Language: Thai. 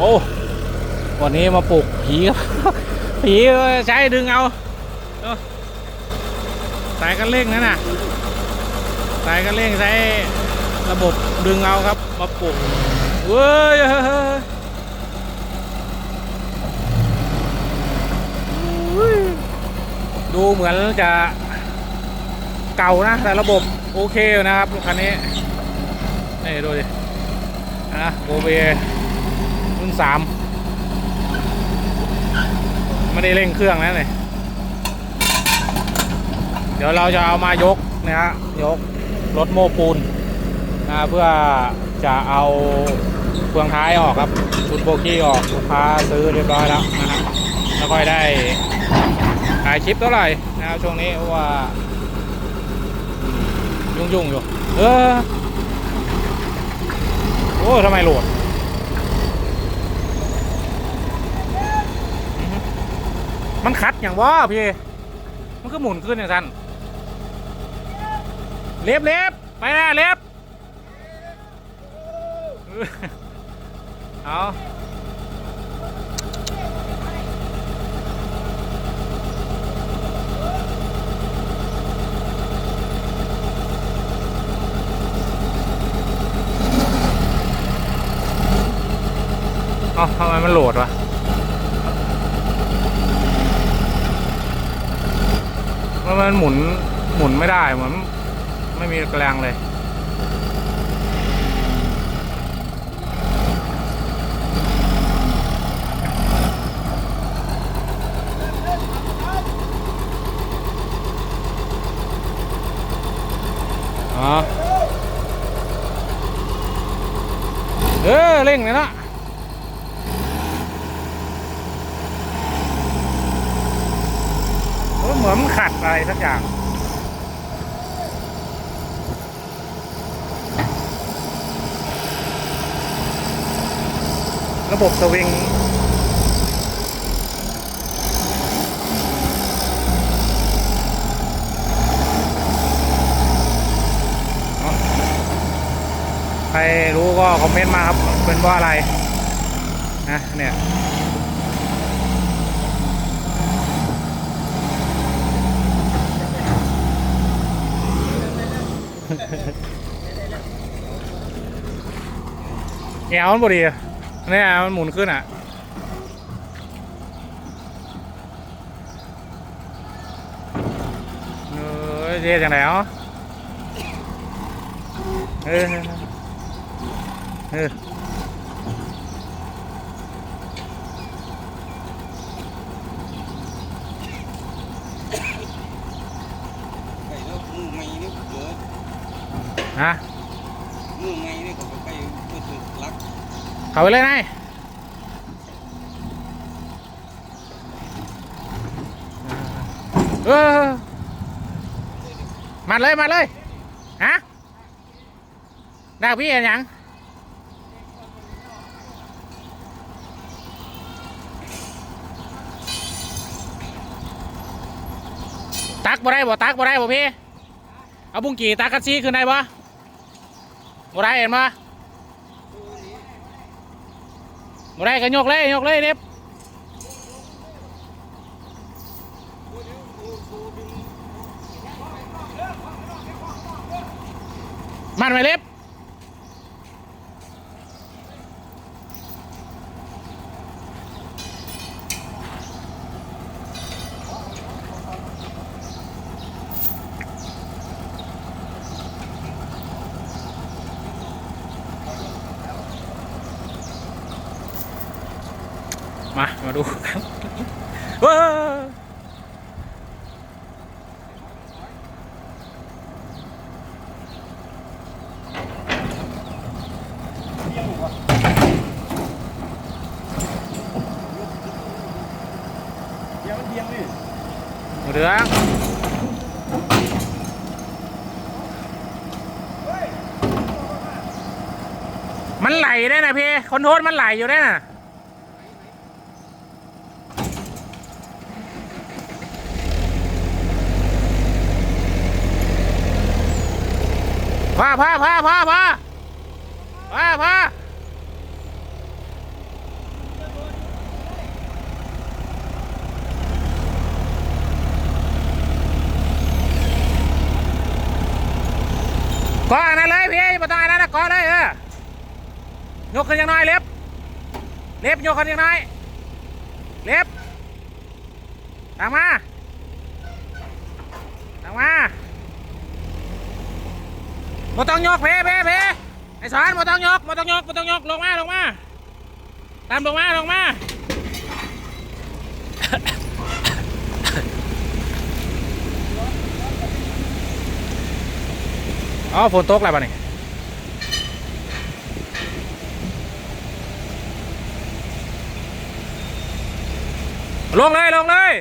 โอ้วันนี้มาปลุกผีครับผีใช้ดึงเอาเออสายกันเร่งนั่นน่ะสายกันเร่งใช้ระบบดึงเอาครับมาปลุกเว้ยเฮ้ยดูเหมือนจะเก่านะ แต่ระบบโอเคนะครับ คันนี้ นี่ ดูดิ อะโกเบ สามไม่ได้เร่งเครื่องนะเลยเดี๋ยวเราจะเอามายกนะฮะยกรถโม้ปูนนะเพื่อจะเอาเฟืองท้ายออกครับชุดโบกี้ออกลูกค้าซื้อเรียบร้อยแล้วนะฮะแล้วค่อยได้ขายชิปเท่าไหร่นะครับช่วงนี้เพราะว่า ยุ่งๆอยู่ เออโอ้ทำไมโหลด มันคัดอย่างว่าพี่ มันก็หมุนขึ้นอย่างนั้นเล็บเล็บไปนะเล็บเอาเอาทำไมมันโหลดวะ มันมันหมุนหมุนไม่ได้เหมือนไม่มีแรงเลยอ๋อเออเร่งเลยนะ เออเหมือนขัดอะไรสักอย่าง ระบบสวิงใครรู้ก็คอมเมนต์มาครับเป็นว่าอะไรนะเนี่ย แอวมันบดีเนี่ยมันหมุนขึ้นอะเออเจ๊จังไหนอ๋อเออเออ ไปแล้วมือไงนี่เกิด ฮะมือไงนี่ก็ไปก็ถึงรักเข้าไปเลยนายเออมาเลยมาเลยฮะดาพี่เห็นยังตักบ่ได้บ่ตักบ่ได้บ่พี่เอาบุ้งกี่ตักกันซีขึ้นได้บ่ บ่ได้เห็นบ่บ่ได้ก็ยกเลยยกเลยเด็บมันไปเล็บ มา มาดูกันว้าวหมดเรื่องมันไหลได้นะพี่คอนโทรลมันไหลอยู่ได้น่ะ พาพาพาพาพาพาพาก้อนนั้นเลยพี่มาตายงอันนะก้อนเลยเออยกขึ้นยังน้อยเล็บ เล็บยกขึ้นยังน้อย เล็บตามมาตามมา บ่ต้องยกเพเพเพไอ้สอนบ่ต้องยกบ่ต้องยกบ่ต้องยกลงมาลงมาตามลงมาลงมาอ๋อฝนตกแล้วป่ะนี่ลงเลย ลงเลย